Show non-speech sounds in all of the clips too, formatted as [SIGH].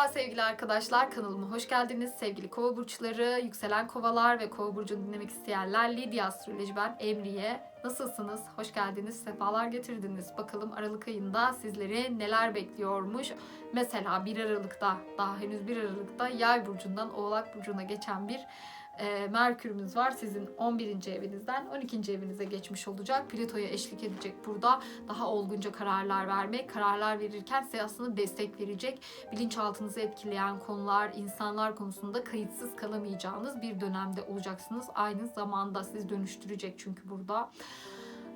Merhaba sevgili arkadaşlar kanalıma hoş geldiniz. Sevgili kova burçları, yükselen kovalar ve kova burcunu dinlemek isteyenler Lidya Astroloji ben Emriye. Nasılsınız? Hoş geldiniz, sefalar getirdiniz. Bakalım Aralık ayında sizleri neler bekliyormuş. Mesela 1 Aralık'ta, daha henüz 1 Aralık'ta Yay burcundan Oğlak burcuna geçen bir e, Merkür'ümüz var. Sizin 11. evinizden 12. evinize geçmiş olacak. Plüto'ya eşlik edecek burada. Daha olgunca kararlar vermek, kararlar verirken size aslında destek verecek. Bilinçaltınızı etkileyen konular, insanlar konusunda kayıtsız kalamayacağınız bir dönemde olacaksınız. Aynı zamanda sizi dönüştürecek çünkü burada.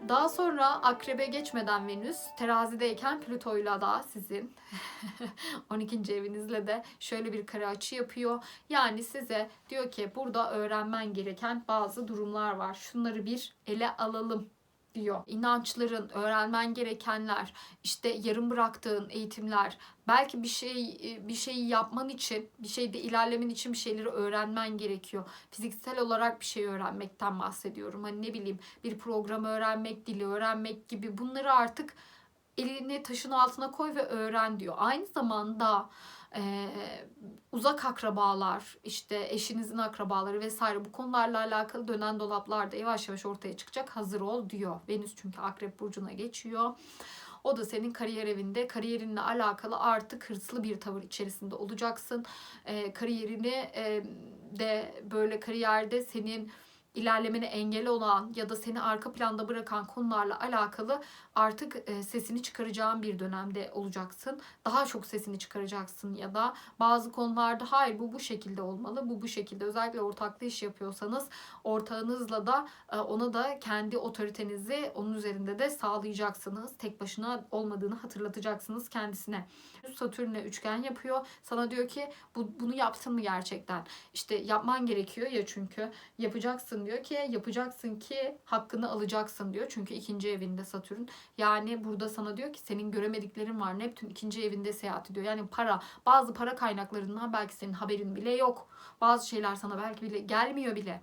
Daha sonra akrebe geçmeden Venüs terazideyken Plüto'yla da sizin [LAUGHS] 12. evinizle de şöyle bir kare açı yapıyor. Yani size diyor ki burada öğrenmen gereken bazı durumlar var. Şunları bir ele alalım diyor. İnançların, öğrenmen gerekenler, işte yarım bıraktığın eğitimler, belki bir şey bir şeyi yapman için, bir şeyde ilerlemen için bir şeyleri öğrenmen gerekiyor. Fiziksel olarak bir şey öğrenmekten bahsediyorum. Hani ne bileyim bir program öğrenmek, dili öğrenmek gibi bunları artık elini taşın altına koy ve öğren diyor. Aynı zamanda e, uzak akrabalar, işte eşinizin akrabaları vesaire bu konularla alakalı dönen dolaplar da yavaş yavaş ortaya çıkacak. Hazır ol diyor. Venüs çünkü Akrep burcuna geçiyor. O da senin kariyer evinde kariyerinle alakalı artık hırslı bir tavır içerisinde olacaksın. E, kariyerini e, de böyle kariyerde senin ilerlemene engel olan ya da seni arka planda bırakan konularla alakalı artık e, sesini çıkaracağın bir dönemde olacaksın. Daha çok sesini çıkaracaksın ya da bazı konularda hayır bu bu şekilde olmalı, bu bu şekilde. Özellikle ortaklı iş yapıyorsanız ortağınızla da e, ona da kendi otoritenizi onun üzerinde de sağlayacaksınız. Tek başına olmadığını hatırlatacaksınız kendisine. Satürn'le üçgen yapıyor. Sana diyor ki bu, bunu yaptın mı gerçekten? İşte yapman gerekiyor ya çünkü. Yapacaksın diyor ki yapacaksın ki hakkını alacaksın diyor. Çünkü ikinci evinde Satürn. Yani burada sana diyor ki senin göremediklerin var. Neptün ikinci evinde seyahat ediyor. Yani para bazı para kaynaklarından belki senin haberin bile yok. Bazı şeyler sana belki bile gelmiyor bile.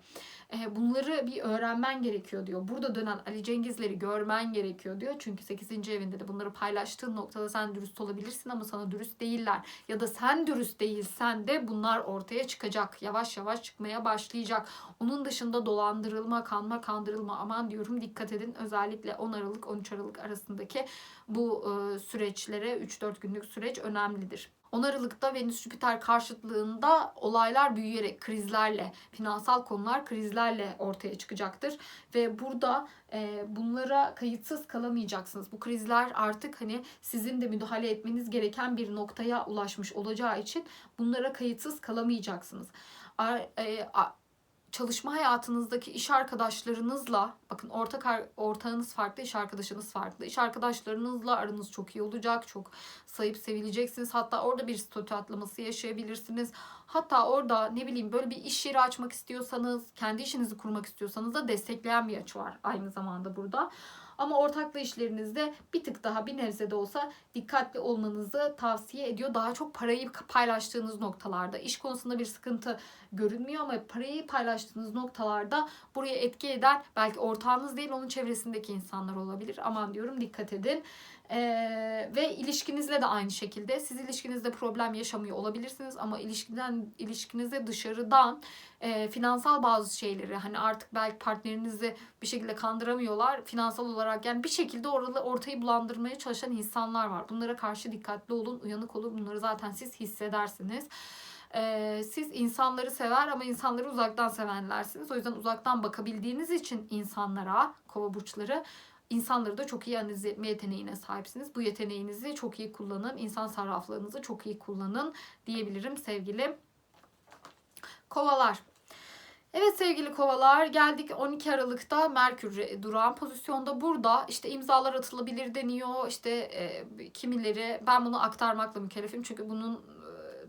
E, bunları bir öğrenmen gerekiyor diyor. Burada dönen Ali Cengizleri görmen gerekiyor diyor. Çünkü 8. evinde de bunları paylaştığın noktada sen dürüst olabilirsin ama sana dürüst değiller. Ya da sen dürüst değilsen de bunlar ortaya çıkacak. Yavaş yavaş çıkmaya başlayacak. Onun dışında dolandırılma, kanma, kandırılma aman diyorum dikkat edin. Özellikle 10 Aralık 13 Aralık arasındaki bu e, süreçlere 3-4 günlük süreç önemlidir. 10 Aralık'ta Venüs Jüpiter karşıtlığında olaylar büyüyerek krizlerle, finansal konular krizlerle ortaya çıkacaktır. Ve burada e, bunlara kayıtsız kalamayacaksınız. Bu krizler artık hani sizin de müdahale etmeniz gereken bir noktaya ulaşmış olacağı için bunlara kayıtsız kalamayacaksınız. A, e, a, çalışma hayatınızdaki iş arkadaşlarınızla bakın ortak ortağınız farklı, iş arkadaşınız farklı. İş arkadaşlarınızla aranız çok iyi olacak. Çok sayıp sevileceksiniz. Hatta orada bir statü atlaması yaşayabilirsiniz. Hatta orada ne bileyim böyle bir iş yeri açmak istiyorsanız, kendi işinizi kurmak istiyorsanız da destekleyen bir açı var aynı zamanda burada. Ama ortaklı işlerinizde bir tık daha bir nebze de olsa dikkatli olmanızı tavsiye ediyor. Daha çok parayı paylaştığınız noktalarda. iş konusunda bir sıkıntı görünmüyor ama parayı paylaştığınız noktalarda buraya etki eden belki ortağınız değil onun çevresindeki insanlar olabilir. Aman diyorum dikkat edin. Ee, ve ilişkinizle de aynı şekilde siz ilişkinizde problem yaşamıyor olabilirsiniz ama ilişkiden ilişkinizde dışarıdan e, finansal bazı şeyleri hani artık belki partnerinizi bir şekilde kandıramıyorlar finansal olarak yani bir şekilde orada ortayı bulandırmaya çalışan insanlar var. Bunlara karşı dikkatli olun, uyanık olun. Bunları zaten siz hissedersiniz. Ee, siz insanları sever ama insanları uzaktan sevenlersiniz. O yüzden uzaktan bakabildiğiniz için insanlara, kova burçları insanları da çok iyi analiz etme yeteneğine sahipsiniz. Bu yeteneğinizi çok iyi kullanın. İnsan sarraflarınızı çok iyi kullanın diyebilirim sevgili kovalar. Evet sevgili kovalar geldik 12 Aralık'ta Merkür durağan pozisyonda burada işte imzalar atılabilir deniyor işte e, kimileri ben bunu aktarmakla mükellefim çünkü bunun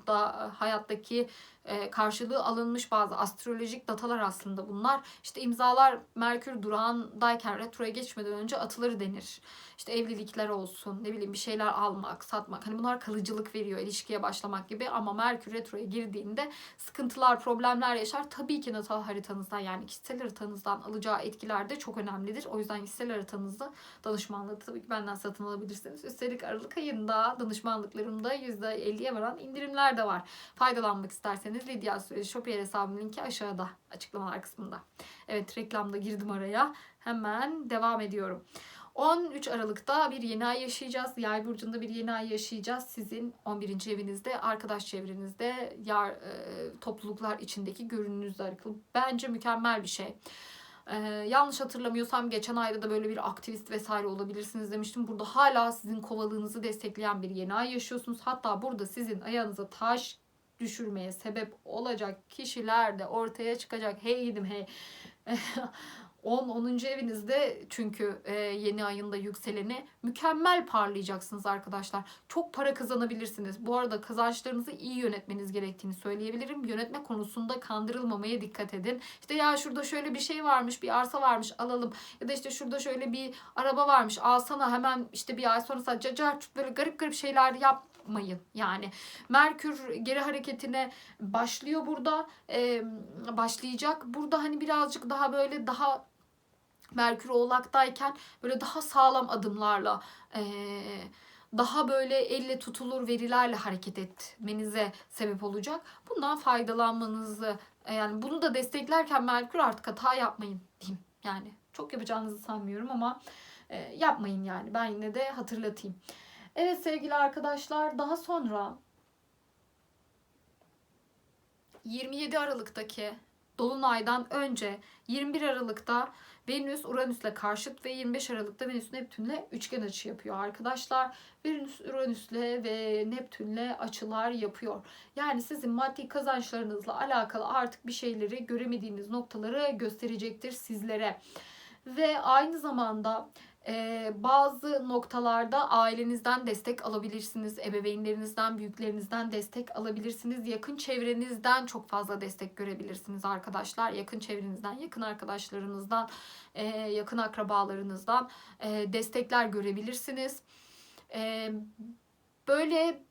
da hayattaki e, karşılığı alınmış bazı astrolojik datalar aslında bunlar. İşte imzalar Merkür durağındayken retroya geçmeden önce atıları denir. İşte evlilikler olsun, ne bileyim bir şeyler almak, satmak. Hani bunlar kalıcılık veriyor ilişkiye başlamak gibi ama Merkür retroya girdiğinde sıkıntılar, problemler yaşar. Tabii ki natal haritanızdan yani kişisel haritanızdan alacağı etkiler de çok önemlidir. O yüzden kişisel haritanızı danışmanlığı tabii ki benden satın alabilirsiniz. Üstelik Aralık ayında danışmanlıklarımda %50'ye varan indirimler de var. Faydalanmak isterseniz Lidya Süreci Shopier hesabım linki aşağıda açıklamalar kısmında. Evet reklamda girdim araya. Hemen devam ediyorum. 13 Aralık'ta bir yeni ay yaşayacağız. Yay burcunda bir yeni ay yaşayacağız. Sizin 11. evinizde, arkadaş çevrenizde, yar, e, topluluklar içindeki görününüzle alakalı. Bence mükemmel bir şey. Ee, yanlış hatırlamıyorsam geçen ayda da böyle bir aktivist vesaire olabilirsiniz demiştim. Burada hala sizin kovalığınızı destekleyen bir yeni ay yaşıyorsunuz. Hatta burada sizin ayağınıza taş düşürmeye sebep olacak kişiler de ortaya çıkacak. Hey gidim hey. [LAUGHS] 10 10. evinizde çünkü e, yeni ayında yükseleni mükemmel parlayacaksınız arkadaşlar. Çok para kazanabilirsiniz. Bu arada kazançlarınızı iyi yönetmeniz gerektiğini söyleyebilirim. Yönetme konusunda kandırılmamaya dikkat edin. İşte ya şurada şöyle bir şey varmış, bir arsa varmış alalım. Ya da işte şurada şöyle bir araba varmış alsana hemen işte bir ay sonra sadece böyle garip garip şeyler yap yapmayın. Yani Merkür geri hareketine başlıyor burada. Ee, başlayacak. Burada hani birazcık daha böyle daha Merkür Oğlak'tayken böyle daha sağlam adımlarla ee, daha böyle elle tutulur verilerle hareket etmenize sebep olacak. Bundan faydalanmanızı yani bunu da desteklerken Merkür artık hata yapmayın diyeyim. Yani çok yapacağınızı sanmıyorum ama e, yapmayın yani. Ben yine de hatırlatayım. Evet sevgili arkadaşlar daha sonra 27 Aralık'taki Dolunay'dan önce 21 Aralık'ta Venüs Uranüs'le karşıt ve 25 Aralık'ta Venüs Neptün'le üçgen açı yapıyor arkadaşlar. Venüs Uranüs'le ve Neptün'le açılar yapıyor. Yani sizin maddi kazançlarınızla alakalı artık bir şeyleri göremediğiniz noktaları gösterecektir sizlere. Ve aynı zamanda ee, bazı noktalarda ailenizden destek alabilirsiniz. Ebeveynlerinizden, büyüklerinizden destek alabilirsiniz. Yakın çevrenizden çok fazla destek görebilirsiniz arkadaşlar. Yakın çevrenizden, yakın arkadaşlarınızdan, e, yakın akrabalarınızdan e, destekler görebilirsiniz. E, böyle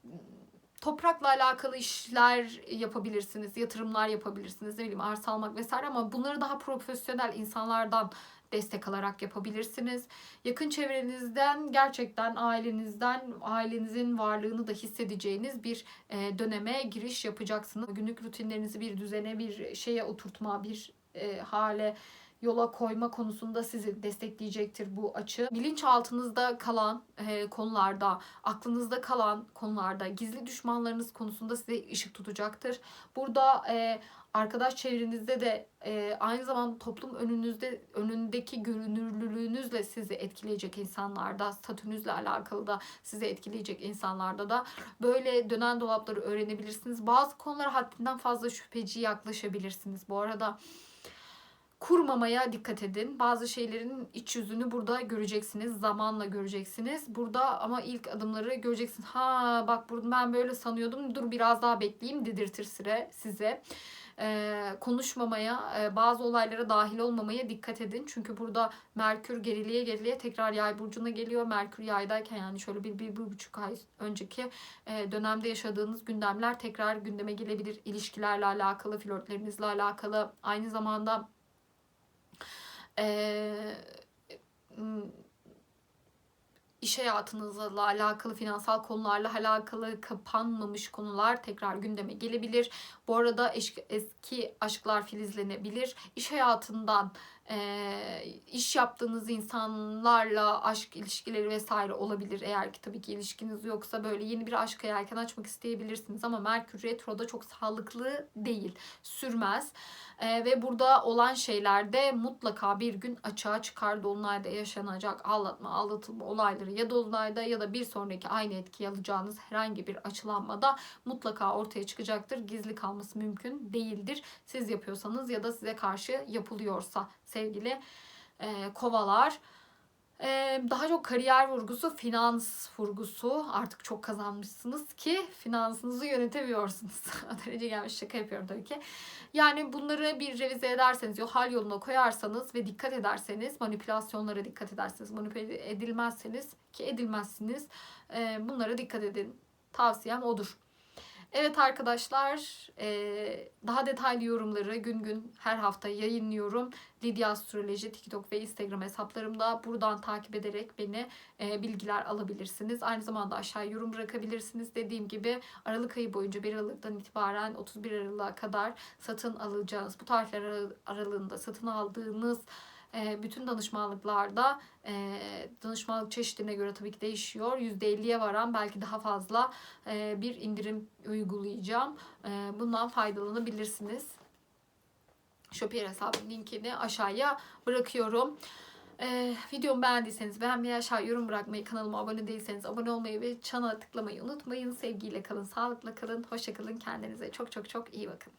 toprakla alakalı işler yapabilirsiniz, yatırımlar yapabilirsiniz, ne bileyim arsa almak vesaire ama bunları daha profesyonel insanlardan destek alarak yapabilirsiniz. Yakın çevrenizden gerçekten ailenizden ailenizin varlığını da hissedeceğiniz bir e, döneme giriş yapacaksınız. Günlük rutinlerinizi bir düzene, bir şeye oturtma, bir e, hale yola koyma konusunda sizi destekleyecektir bu açı. Bilinçaltınızda kalan e, konularda, aklınızda kalan konularda, gizli düşmanlarınız konusunda size ışık tutacaktır. Burada e, arkadaş çevrenizde de e, aynı zamanda toplum önünüzde önündeki görünürlülüğünüzle sizi etkileyecek insanlarda, statünüzle alakalı da sizi etkileyecek insanlarda da böyle dönen dolapları öğrenebilirsiniz. Bazı konulara haddinden fazla şüpheci yaklaşabilirsiniz. Bu arada kurmamaya dikkat edin. Bazı şeylerin iç yüzünü burada göreceksiniz. Zamanla göreceksiniz. Burada ama ilk adımları göreceksiniz. Ha bak burada ben böyle sanıyordum. Dur biraz daha bekleyeyim dedirtir süre size. Ee, konuşmamaya, e, bazı olaylara dahil olmamaya dikkat edin. Çünkü burada Merkür geriliğe geriliğe tekrar yay burcuna geliyor. Merkür yaydayken yani şöyle bir, bir, bir buçuk ay önceki e, dönemde yaşadığınız gündemler tekrar gündeme gelebilir. İlişkilerle alakalı, flörtlerinizle alakalı. Aynı zamanda e, iş hayatınızla alakalı, finansal konularla alakalı kapanmamış konular tekrar gündeme gelebilir. Bu arada eski aşklar filizlenebilir. İş hayatından e, iş yaptığınız insanlarla aşk ilişkileri vesaire olabilir. Eğer ki tabii ki ilişkiniz yoksa böyle yeni bir aşk yelken açmak isteyebilirsiniz. Ama Merkür Retro'da çok sağlıklı değil. Sürmez. E, ve burada olan şeylerde mutlaka bir gün açığa çıkar. Dolunayda yaşanacak aldatma, aldatılma olayları ya Dolunayda ya da bir sonraki aynı etki alacağınız herhangi bir açılanmada mutlaka ortaya çıkacaktır. Gizli kalması mümkün değildir. Siz yapıyorsanız ya da size karşı yapılıyorsa sevgili e, kovalar. Ee, daha çok kariyer vurgusu, finans vurgusu. Artık çok kazanmışsınız ki finansınızı yönetemiyorsunuz. [LAUGHS] o derece gelmiş şaka yapıyorum tabii ki. Yani bunları bir revize ederseniz, hal yoluna koyarsanız ve dikkat ederseniz, manipülasyonlara dikkat ederseniz, manipüle edilmezseniz ki edilmezsiniz. e, bunlara dikkat edin. Tavsiyem odur. Evet arkadaşlar, daha detaylı yorumları gün gün her hafta yayınlıyorum. Lidya Astroloji TikTok ve Instagram hesaplarımda buradan takip ederek beni bilgiler alabilirsiniz. Aynı zamanda aşağıya yorum bırakabilirsiniz. Dediğim gibi Aralık ayı boyunca 1 Aralık'tan itibaren 31 Aralık'a kadar satın alacağınız, bu tarihler ara- aralığında satın aldığınız e, bütün danışmanlıklarda e, danışmanlık çeşidine göre tabii ki değişiyor. %50'ye varan belki daha fazla e, bir indirim uygulayacağım. E, bundan faydalanabilirsiniz. Shopier hesabının linkini aşağıya bırakıyorum. Ee, videomu beğendiyseniz beğenmeyi aşağı yorum bırakmayı, kanalıma abone değilseniz abone olmayı ve çana tıklamayı unutmayın. Sevgiyle kalın, sağlıkla kalın, hoşça kalın. Kendinize çok çok çok iyi bakın.